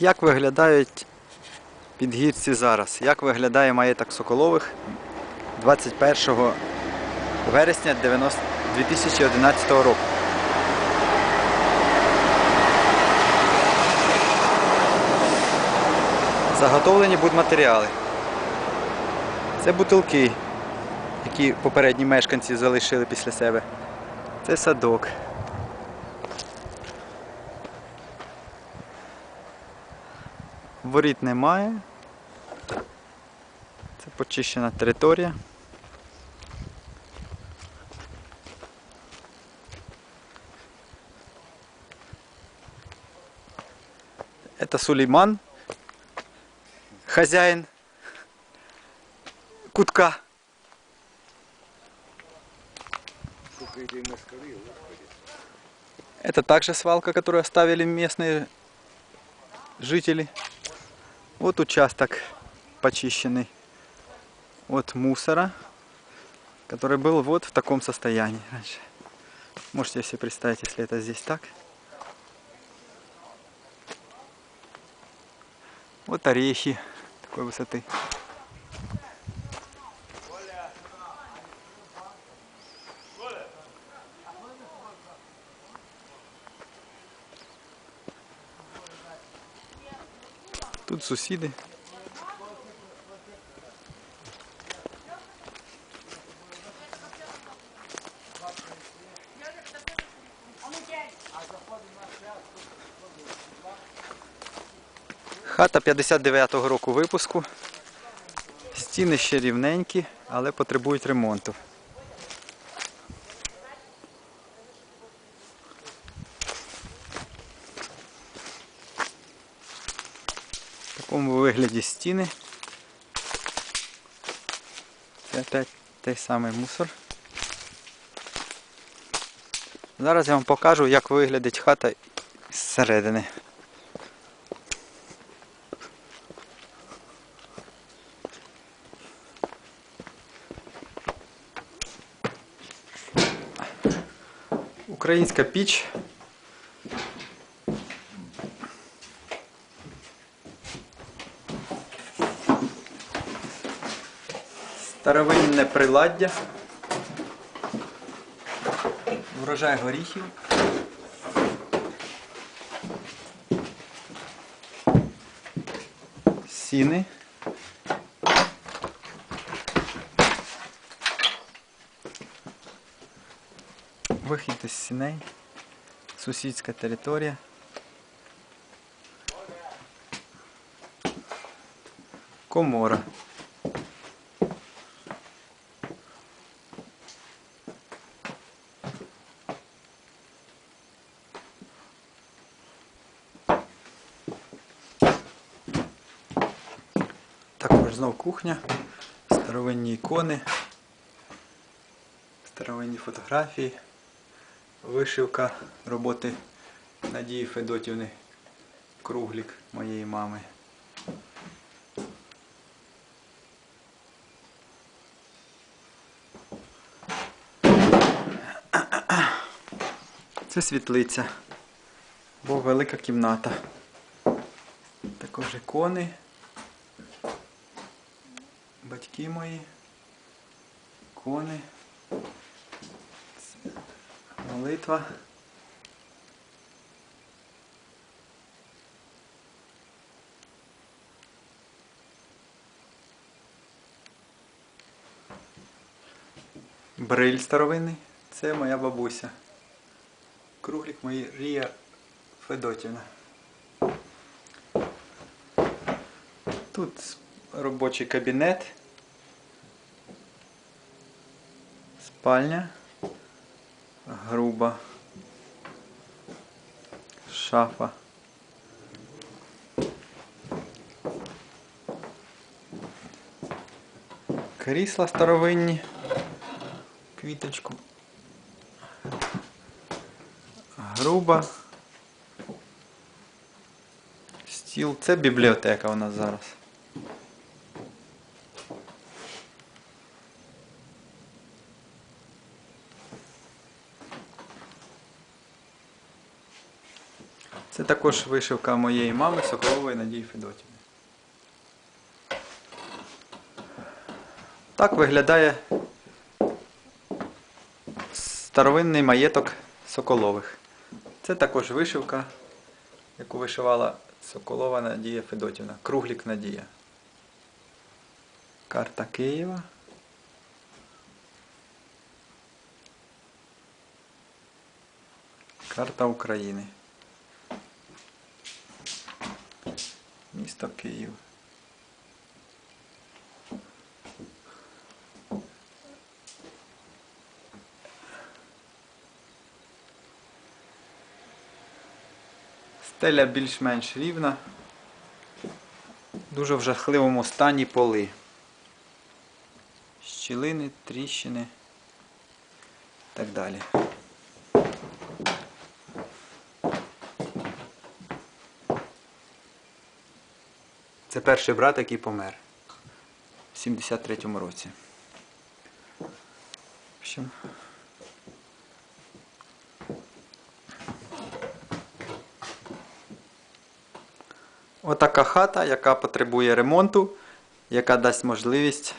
Як виглядають підгірці зараз? Як виглядає маєток Соколових 21 вересня 2011 року? Заготовлені будматеріали. Це бутилки, які попередні мешканці залишили після себе. Це садок. Воріт немає. Це почищена територія. Это Сулейман, хозяин кутка. Сколько этих москалей, господи. Это также свалка, которую оставили местные жители. Вот участок почищенный от мусора, который был вот в таком состоянии раньше. Можете себе представить, если это здесь так. Вот орехи такой высоты. Тут сусіди. Хата 59-го року випуску. Стіни ще рівненькі, але потребують ремонту. В такому вигляді стіни. Це опять той самий мусор. Зараз я вам покажу, як виглядить хата зсередини. Українська піч. Старовинне приладдя. Врожай горіхів. Сіни. Вихід із сіней. Сусідська територія. Комора. Також знов кухня, старовинні ікони, старовинні фотографії, вишивка роботи Надії Федотівни Круглік моєї мами. Це світлиця, бо велика кімната. Також ікони. Батьки мої, ікони, Це молитва. Бриль старовинний. Це моя бабуся. Круглік Марія Федотівна. Тут робочий кабінет. Спальня. Груба. Шафа. Крісла старовинні. Квіточку. Груба. Стіл. Це бібліотека у нас зараз. Це також вишивка моєї мами Соколової Надії Федотівни. Так виглядає старовинний маєток Соколових. Це також вишивка, яку вишивала Соколова Надія Федотівна. Круглік Надія. Карта Києва. Карта України. Місто Київ. Стеля більш-менш рівна. Дуже в жахливому стані поли. Щілини, тріщини і так далі. Це перший брат, який помер в 73-му році. Отака хата, яка потребує ремонту, яка дасть можливість